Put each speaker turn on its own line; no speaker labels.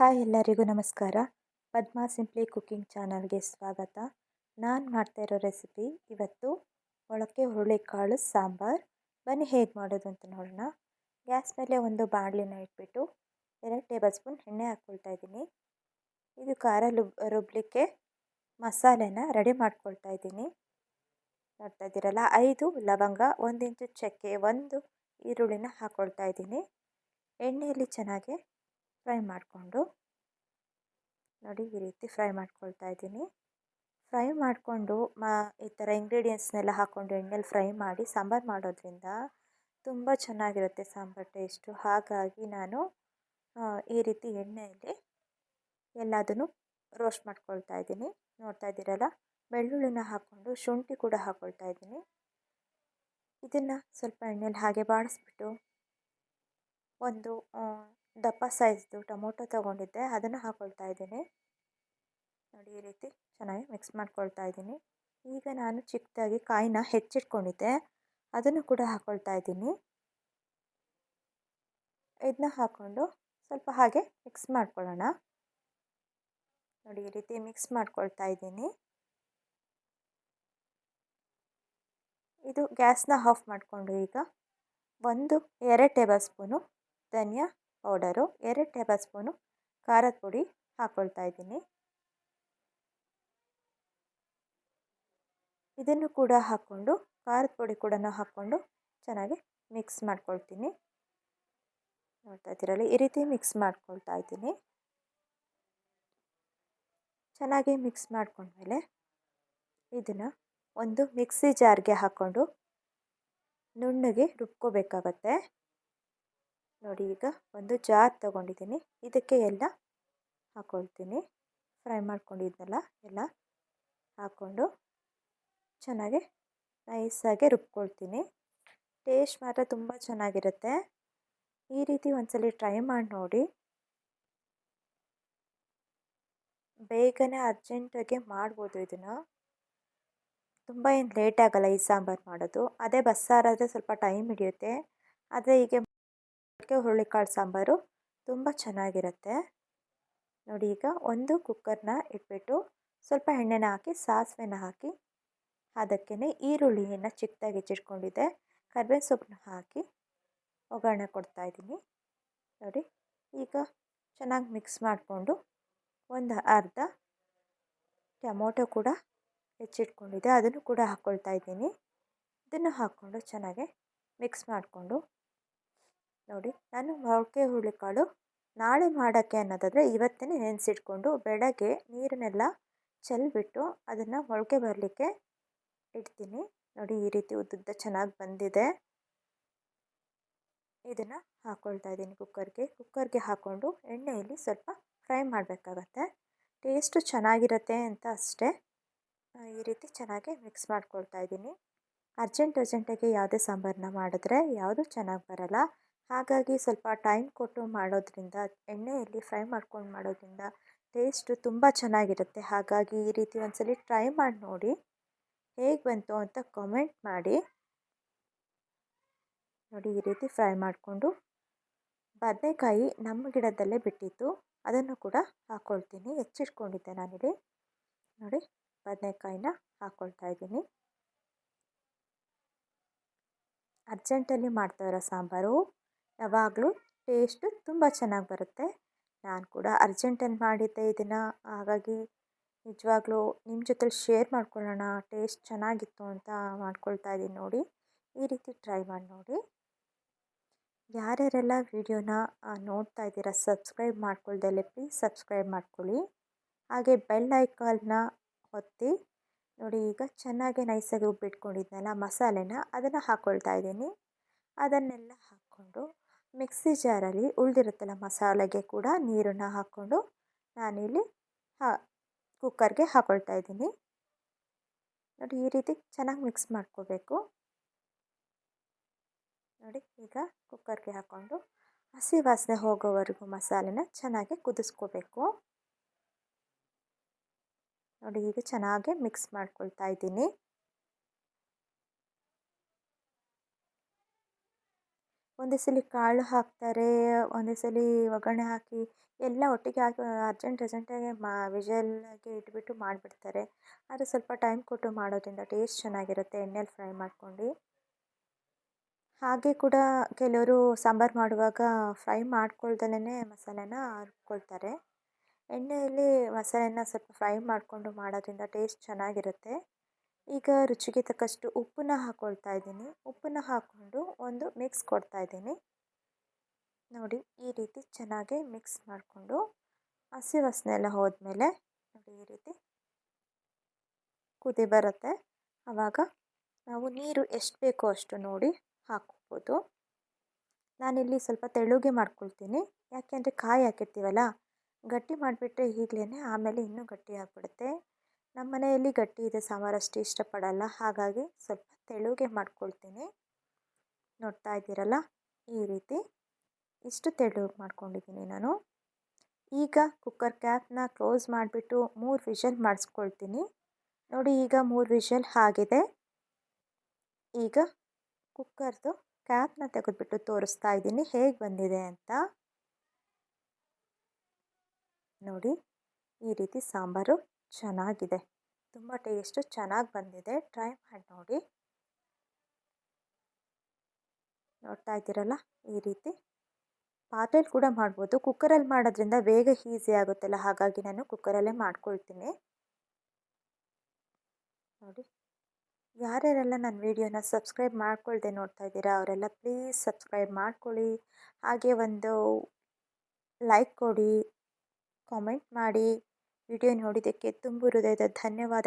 Hi ಎಲ್ಲರಿಗೂ ನಮಸ್ಕಾರ. Padma simply cooking ಚಾನಲ್ಗೆ ಸ್ವಾಗತ. ನಾನು ಮಾಡ್ತಾ ಇರೋ ರೆಸಿಪಿ ಇವತ್ತು ಮೊಳಕೆ ಹುರುಳಿಕಾಳು ಸಾಂಬಾರು. ಬನ್ನಿ ಹೇಗೆ ಮಾಡೋದು ಅಂತ ನೋಡೋಣ. ಗ್ಯಾಸ್ ಮೇಲೆ ಒಂದು ಬಾಣಲಿನ ಇಟ್ಬಿಟ್ಟು ಎರಡು ಟೇಬಲ್ ಸ್ಪೂನ್ ಎಣ್ಣೆ ಹಾಕ್ಕೊಳ್ತಾ ಇದ್ದೀನಿ. ಇದು ಖಾರ ರುಬ್ ರುಬ್ಬಲಿಕ್ಕೆ ಮಸಾಲೆನ ರೆಡಿ ಮಾಡ್ಕೊಳ್ತಾ ಇದ್ದೀನಿ. ನೋಡ್ತಾ ಇದ್ದೀರಲ್ಲ, ಐದು ಲವಂಗ, ಒಂದು ಇಂಚು ಚಕ್ಕೆ, ಒಂದು ಈರುಳ್ಳಿನ ಹಾಕ್ಕೊಳ್ತಾ ಇದ್ದೀನಿ. ಎಣ್ಣೆಯಲ್ಲಿ ಚೆನ್ನಾಗಿ ಫ್ರೈ ಮಾಡಿಕೊಂಡು, ನೋಡಿ ಈ ರೀತಿ ಫ್ರೈ ಮಾಡ್ಕೊಳ್ತಾ ಇದ್ದೀನಿ. ಫ್ರೈ ಮಾಡಿಕೊಂಡು ಮಾ, ಈ ಥರ ಇಂಗ್ರೀಡಿಯೆಂಟ್ಸ್ನೆಲ್ಲ ಹಾಕ್ಕೊಂಡು ಎಣ್ಣೆಲಿ ಫ್ರೈ ಮಾಡಿ ಸಾಂಬಾರು ಮಾಡೋದ್ರಿಂದ ತುಂಬ ಚೆನ್ನಾಗಿರುತ್ತೆ ಸಾಂಬಾರು ಟೇಸ್ಟು ಹಾಗಾಗಿ ನಾನು ಈ ರೀತಿ ಎಣ್ಣೆಯಲ್ಲಿ ಎಲ್ಲದನ್ನು ರೋಸ್ಟ್ ಮಾಡ್ಕೊಳ್ತಾ ಇದ್ದೀನಿ. ನೋಡ್ತಾ ಇದ್ದೀರಲ್ಲ? ಬೆಳ್ಳುಳ್ಳಿನ ಹಾಕ್ಕೊಂಡು ಶುಂಠಿ ಕೂಡ ಹಾಕ್ಕೊಳ್ತಾ ಇದ್ದೀನಿ. ಇದನ್ನು ಸ್ವಲ್ಪ ಎಣ್ಣೆಲಿ ಹಾಗೆ ಬಾಡಿಸ್ಬಿಟ್ಟು ಒಂದು ದಪ್ಪ ಸೈಜ್ದು ಟೊಮೊಟೊ ತೊಗೊಂಡಿದ್ದೆ, ಅದನ್ನು ಹಾಕ್ಕೊಳ್ತಾ ಇದ್ದೀನಿ. ನೋಡಿ ಈ ರೀತಿ ಚೆನ್ನಾಗಿ ಮಿಕ್ಸ್ ಮಾಡ್ಕೊಳ್ತಾ ಇದ್ದೀನಿ. ಈಗ ನಾನು ಚಿಕ್ಕದಾಗಿ ಕಾಯಿನ ಹೆಚ್ಚಿಟ್ಕೊಂಡಿದ್ದೆ, ಅದನ್ನು ಕೂಡ ಹಾಕ್ಕೊಳ್ತಾ ಇದ್ದೀನಿ. ಇದನ್ನ ಹಾಕ್ಕೊಂಡು ಸ್ವಲ್ಪ ಹಾಗೆ ಮಿಕ್ಸ್ ಮಾಡ್ಕೊಳ್ಳೋಣ. ನೋಡಿ ಈ ರೀತಿ ಮಿಕ್ಸ್ ಮಾಡ್ಕೊಳ್ತಾ ಇದ್ದೀನಿ. ಇದು ಗ್ಯಾಸ್ನ ಆಫ್ ಮಾಡಿಕೊಂಡು ಈಗ ಒಂದು ಎರಡು ಟೇಬಲ್ ಸ್ಪೂನು ಧನಿಯಾ ಪೌಡರು, ಎರಡು ಟೇಬಲ್ ಸ್ಪೂನು ಖಾರದ ಪುಡಿ ಹಾಕ್ಕೊಳ್ತಾ ಇದ್ದೀನಿ. ಇದನ್ನು ಕೂಡ ಹಾಕ್ಕೊಂಡು, ಖಾರದ ಪುಡಿ ಕೂಡ ಹಾಕ್ಕೊಂಡು ಚೆನ್ನಾಗಿ ಮಿಕ್ಸ್ ಮಾಡ್ಕೊಳ್ತೀನಿ. ನೋಡ್ತಾ ಇದ್ದೀರಲ್ಲ, ಈ ರೀತಿ ಮಿಕ್ಸ್ ಮಾಡ್ಕೊಳ್ತಾ ಇದ್ದೀನಿ. ಚೆನ್ನಾಗಿ ಮಿಕ್ಸ್ ಮಾಡ್ಕೊಂಡ್ಮೇಲೆ ಇದನ್ನು ಒಂದು ಮಿಕ್ಸಿ ಜಾರ್ಗೆ ಹಾಕ್ಕೊಂಡು ನುಣ್ಣಗೆ ರುಬ್ಕೋಬೇಕಾಗತ್ತೆ. ನೋಡಿ ಈಗ ಒಂದು ಜಾರ್ ತಗೊಂಡಿದ್ದೀನಿ. ಇದಕ್ಕೆ ಎಲ್ಲ ಹಾಕ್ಕೊಳ್ತೀನಿ ಫ್ರೈ ಮಾಡ್ಕೊಂಡಿದ್ದೆಲ್ಲ ಎಲ್ಲ ಹಾಕ್ಕೊಂಡು ಚೆನ್ನಾಗಿ ನೈಸಾಗಿ ರುಬ್ಕೊಳ್ತೀನಿ. ಟೇಸ್ಟ್ ಮಾತ್ರ ತುಂಬ ಚೆನ್ನಾಗಿರುತ್ತೆ. ಈ ರೀತಿ ಒಂದ್ಸಲ ಟ್ರೈ ಮಾಡಿ ನೋಡಿ. ಬೇಗನೆ ಅರ್ಜೆಂಟಾಗಿ ಮಾಡ್ಬೋದು ಇದನ್ನು. ತುಂಬ ಏನು ಲೇಟ್ ಆಗಲ್ಲ ಈ ಸಾಂಬಾರು ಮಾಡೋದು. ಅದೇ ಬಸ್ಸಾರಾದರೆ ಸ್ವಲ್ಪ ಟೈಮ್ ಹಿಡಿಯುತ್ತೆ. ಆದರೆ ಹೀಗೆ ಹುರುಳಿಕಾಳು ಸಾಂಬಾರು ತುಂಬ ಚೆನ್ನಾಗಿರುತ್ತೆ. ನೋಡಿ ಈಗ ಒಂದು ಕುಕ್ಕರ್ನ ಇಟ್ಬಿಟ್ಟು ಸ್ವಲ್ಪ ಎಣ್ಣೆನ ಹಾಕಿ, ಸಾಸಿವೆನ ಹಾಕಿ ಅದಕ್ಕೇ ಈರುಳ್ಳಿಯನ್ನು ಚಿಕ್ಕದಾಗಿ ಹೆಚ್ಚಿಟ್ಕೊಂಡಿದ್ದೆ ಕರ್ಬೇವಿನ ಸೊಪ್ಪನ್ನ ಹಾಕಿ ಒಗ್ಗರಣೆ ಕೊಡ್ತಾಯಿದ್ದೀನಿ ನೋಡಿ ಈಗ ಚೆನ್ನಾಗಿ ಮಿಕ್ಸ್ ಮಾಡಿಕೊಂಡು ಒಂದು ಅರ್ಧ ಟೊಮೊಟೊ ಕೂಡ ಹೆಚ್ಚಿಟ್ಕೊಂಡಿದ್ದೆ ಅದನ್ನು ಕೂಡ ಹಾಕ್ಕೊಳ್ತಾ ಇದ್ದೀನಿ. ಇದನ್ನು ಹಾಕ್ಕೊಂಡು ಚೆನ್ನಾಗೆ ಮಿಕ್ಸ್ ಮಾಡಿಕೊಂಡು ನೋಡಿ, ನಾನು ಮೊಳಕೆ ಹುರುಳಿಕಾಳು ನಾಳೆ ಮಾಡೋಕ್ಕೆ ಅನ್ನೋದಾದರೆ ಇವತ್ತೇ ನೆನೆಸಿಟ್ಕೊಂಡು ಬೆಳಗ್ಗೆ ನೀರನ್ನೆಲ್ಲ ಚೆಲ್ಬಿಟ್ಟು ಅದನ್ನು ಮೊಳಕೆ ಬರಲಿಕ್ಕೆ ಇಡ್ತೀನಿ. ನೋಡಿ, ಈ ರೀತಿ ಉದ್ದುದ್ದ ಚೆನ್ನಾಗಿ ಬಂದಿದೆ. ಇದನ್ನು ಹಾಕ್ಕೊಳ್ತಾ ಇದ್ದೀನಿ ಕುಕ್ಕರ್ಗೆ. ಕುಕ್ಕರ್ಗೆ ಹಾಕ್ಕೊಂಡು ಎಣ್ಣೆಯಲ್ಲಿ ಸ್ವಲ್ಪ ಫ್ರೈ ಮಾಡಬೇಕಾಗತ್ತೆ. ಟೇಸ್ಟು ಚೆನ್ನಾಗಿರುತ್ತೆ ಅಂತ ಅಷ್ಟೇ. ಈ ರೀತಿ ಚೆನ್ನಾಗಿ ಮಿಕ್ಸ್ ಮಾಡ್ಕೊಳ್ತಾ ಇದ್ದೀನಿ. ಅರ್ಜೆಂಟ್, ಅರ್ಜೆಂಟಾಗಿ ಯಾವುದೇ ಸಾಂಬಾರನ್ನ ಮಾಡಿದ್ರೆ ಯಾವುದೂ ಚೆನ್ನಾಗಿ ಬರಲ್ಲ. ಹಾಗಾಗಿ ಸ್ವಲ್ಪ ಟೈಮ್ ಕೊಟ್ಟು ಮಾಡೋದ್ರಿಂದ, ಎಣ್ಣೆಯಲ್ಲಿ ಫ್ರೈ ಮಾಡ್ಕೊಂಡು ಮಾಡೋದ್ರಿಂದ ಟೇಸ್ಟು ತುಂಬ ಚೆನ್ನಾಗಿರುತ್ತೆ. ಹಾಗಾಗಿ ಈ ರೀತಿ ಒಂದ್ಸಲಿ ಟ್ರೈ ಮಾಡಿ ನೋಡಿ. ಹೇಗೆ ಬಂತು ಅಂತ ಕಮೆಂಟ್ ಮಾಡಿ. ನೋಡಿ ಈ ರೀತಿ ಫ್ರೈ ಮಾಡಿಕೊಂಡು ಬದನೆಕಾಯಿ ನಮ್ಮ ಗಿಡದಲ್ಲೇ ಬಿಟ್ಟಿತ್ತು. ಅದನ್ನು ಕೂಡ ಹಾಕ್ಕೊಳ್ತೀನಿ ಹೆಚ್ಚಿಟ್ಕೊಂಡಿದ್ದೆ ನಾನಿಲ್ಲಿ. ನೋಡಿ ಬದನೆಕಾಯಿನ ಹಾಕ್ಕೊಳ್ತಾ ಇದ್ದೀನಿ. ಅರ್ಜೆಂಟಲ್ಲಿ ಮಾಡ್ತಾ ಇರೋ ಸಾಂಬಾರು. ಯಾವಾಗಲೂ ಟೇಸ್ಟು ತುಂಬ ಚೆನ್ನಾಗಿ ಬರುತ್ತೆ. ನಾನು ಕೂಡ ಅರ್ಜೆಂಟಲ್ಲಿ ಮಾಡಿದ್ದೆ ಇದನ್ನು. ಹಾಗಾಗಿ ನಿಜವಾಗ್ಲೂ ನಿಮ್ಮ ಜೊತೆಲಿ ಶೇರ್ ಮಾಡ್ಕೊಳ್ಳೋಣ. ಟೇಸ್ಟ್ ಚೆನ್ನಾಗಿತ್ತು ಅಂತ ಮಾಡ್ಕೊಳ್ತಾ ಇದ್ದೀನಿ ನೋಡಿ. ಈ ರೀತಿ ಟ್ರೈ ಮಾಡಿ ನೋಡಿ. ಯಾರ್ಯಾರೆಲ್ಲ ವಿಡಿಯೋನ ನೋಡ್ತಾ ಇದ್ದೀರಾ ಸಬ್ಸ್ಕ್ರೈಬ್ ಮಾಡ್ಕೊಳ್ದಲ್ಲೇ ಪ್ಲೀಸ್ ಸಬ್ಸ್ಕ್ರೈಬ್ ಮಾಡ್ಕೊಳ್ಳಿ. ಹಾಗೆ ಬೆಲ್ ಐಕಾನ್ನ ಒತ್ತಿ. ನೋಡಿ, ಈಗ ಚೆನ್ನಾಗಿ ನೈಸಾಗಿ ಉಬ್ಬಿಟ್ಕೊಂಡಿದ್ನಲ್ಲ ಮಸಾಲೆನ, ಅದನ್ನು ಹಾಕ್ಕೊಳ್ತಾ ಇದ್ದೀನಿ ಅದನ್ನೆಲ್ಲ ಹಾಕ್ಕೊಂಡು ಮಿಕ್ಸಿ ಜಾರಲ್ಲಿ ಉಳಿದಿರುತ್ತಲ್ಲ ಮಸಾಲೆಗೆ ಕೂಡ ನೀರನ್ನು ಹಾಕ್ಕೊಂಡು ನಾನಿಲ್ಲಿ ಹಾ ಕುಕ್ಕರ್ಗೆ ಹಾಕ್ಕೊಳ್ತಾ ಇದ್ದೀನಿ. ನೋಡಿ, ಈ ರೀತಿ ಚೆನ್ನಾಗಿ ಮಿಕ್ಸ್ ಮಾಡ್ಕೋಬೇಕು. ನೋಡಿ, ಈಗ ಕುಕ್ಕರ್ಗೆ ಹಾಕ್ಕೊಂಡು ಹಸಿ ವಾಸನೆ ಹೋಗೋವರೆಗೂ ಮಸಾಲೆನ ಚೆನ್ನಾಗಿ ಕುದಿಸ್ಕೋಬೇಕು. ನೋಡಿ, ಈಗ ಚೆನ್ನಾಗಿ ಮಿಕ್ಸ್ ಮಾಡ್ಕೊಳ್ತಾ ಇದ್ದೀನಿ. ಒಂದೇ ಸಲ ಕಾಳು ಹಾಕ್ತಾರೆ, ಒಂದೇ ಸಲ ಒಗ್ಗರಣೆ ಹಾಕಿ ಎಲ್ಲ ಒಟ್ಟಿಗೆ ಹಾಕಿ ಅರ್ಜೆಂಟ್ ಅರ್ಜೆಂಟಾಗಿ ಮಾ ವಿಷಲ್ಗೆ ಇಟ್ಬಿಟ್ಟು ಮಾಡಿಬಿಡ್ತಾರೆ. ಆದರೆ ಸ್ವಲ್ಪ ಟೈಮ್ ಕೊಟ್ಟು ಮಾಡೋದ್ರಿಂದ ಟೇಸ್ಟ್ ಚೆನ್ನಾಗಿರುತ್ತೆ, ಎಣ್ಣೆಲಿ ಫ್ರೈ ಮಾಡ್ಕೊಂಡು. ಹಾಗೆ ಕೂಡ ಕೆಲವರು ಸಾಂಬಾರು ಮಾಡುವಾಗ ಫ್ರೈ ಮಾಡ್ಕೊಳ್ದಲೇ ಮಸಾಲೆನ ರುಬ್ಕೊಳ್ತಾರೆ. ಎಣ್ಣೆಯಲ್ಲಿ ಮಸಾಲೆನ ಸ್ವಲ್ಪ ಫ್ರೈ ಮಾಡಿಕೊಂಡು ಮಾಡೋದ್ರಿಂದ ಟೇಸ್ಟ್ ಚೆನ್ನಾಗಿರುತ್ತೆ. ಈಗ ರುಚಿಗೆ ತಕ್ಕಷ್ಟು ಉಪ್ಪನ್ನ ಹಾಕ್ಕೊಳ್ತಾ ಇದ್ದೀನಿ. ಉಪ್ಪನ್ನ ಹಾಕ್ಕೊಂಡು ಒಂದು ಮಿಕ್ಸ್ ಕೊಡ್ತಾ ಇದ್ದೀನಿ. ನೋಡಿ, ಈ ರೀತಿ ಚೆನ್ನಾಗಿ ಮಿಕ್ಸ್ ಮಾಡಿಕೊಂಡು ಹಸಿ ವಾಸನೆ ಎಲ್ಲ ಹೋದ್ಮೇಲೆ ನೋಡಿ, ಈ ರೀತಿ ಕುದಿ ಬರುತ್ತೆ. ಆವಾಗ ನಾವು ನೀರು ಎಷ್ಟು ಬೇಕೋ ಅಷ್ಟು ನೋಡಿ ಹಾಕ್ಬೋದು. ನಾನಿಲ್ಲಿ ಸ್ವಲ್ಪ ತೆಳುಗೆ ಮಾಡ್ಕೊಳ್ತೀನಿ. ಯಾಕೆಂದರೆ ಕಾಯಿ ಹಾಕಿರ್ತೀವಲ್ಲ, ಗಟ್ಟಿ ಮಾಡಿಬಿಟ್ರೆ ಈಗಲೇ ಆಮೇಲೆ ಇನ್ನೂ ಗಟ್ಟಿ ಆಗಿಬಿಡುತ್ತೆ. ನಮ್ಮ ಮನೆಯಲ್ಲಿ ಗಟ್ಟಿ ಇದೆ, ಸಾಂಬಾರು ಅಷ್ಟು ಇಷ್ಟಪಡಲ್ಲ. ಹಾಗಾಗಿ ಸ್ವಲ್ಪ ತೆಳುಗೆ ಮಾಡ್ಕೊಳ್ತೀನಿ. ನೋಡ್ತಾ ಇದ್ದೀರಲ್ಲ? ಈ ರೀತಿ ಇಷ್ಟು ತೆಳುಗೆ ಮಾಡ್ಕೊಂಡಿದ್ದೀನಿ ನಾನು. ಈಗ ಕುಕ್ಕರ್ ಕ್ಯಾಪ್ನ ಕ್ಲೋಸ್ ಮಾಡಿಬಿಟ್ಟು ಮೂರು ವಿಷಲ್ ಮಾಡಿಸ್ಕೊಳ್ತೀನಿ. ನೋಡಿ, ಈಗ ಮೂರು ವಿಷಲ್ ಆಗಿದೆ. ಈಗ ಕುಕ್ಕರ್ದು ಕ್ಯಾಪ್ನ ತೆಗೆದುಬಿಟ್ಟು ತೋರಿಸ್ತಾ ಇದ್ದೀನಿ. ಹೇಗೆ ಬಂದಿದೆ ಅಂತ. ನೋಡಿ, ಈ ರೀತಿ ಸಾಂಬಾರು ಚೆನ್ನಾಗಿದೆ. ತುಂಬ ಟೇಸ್ಟು ಚೆನ್ನಾಗಿ ಬಂದಿದೆ. ಟ್ರೈ ಮಾಡಿ ನೋಡಿ. ನೋಡ್ತಾ ಇದ್ದೀರಲ್ಲ? ಈ ರೀತಿ. ಪಾತ್ರೆಲಿ ಕೂಡ ಮಾಡ್ಬೋದು. ಕುಕ್ಕರಲ್ಲಿ ಮಾಡೋದ್ರಿಂದ ಬೇಗ ಈಸಿ ಆಗುತ್ತಲ್ಲ? ಹಾಗಾಗಿ ನಾನು ಕುಕ್ಕರಲ್ಲೇ ಮಾಡ್ಕೊಳ್ತೀನಿ. ನೋಡಿ. ಯಾರ್ಯಾರೆಲ್ಲ ನನ್ನ ವೀಡಿಯೋನ ಸಬ್ಸ್ಕ್ರೈಬ್ ಮಾಡ್ಕೊಳ್ದೆ ನೋಡ್ತಾ ಇದ್ದೀರಾ, ಅವರೆಲ್ಲ ಪ್ಲೀಸ್ ಸಬ್ಸ್ಕ್ರೈಬ್ ಮಾಡ್ಕೊಳ್ಳಿ. ಹಾಗೆ ಒಂದು ಲೈಕ್ ಕೊಡಿ, ಕಾಮೆಂಟ್ ಮಾಡಿ. ವಿಡಿಯೋ ನೋಡಿದ್ದಕ್ಕೆ ತುಂಬು ಹೃದಯದ ಧನ್ಯವಾದ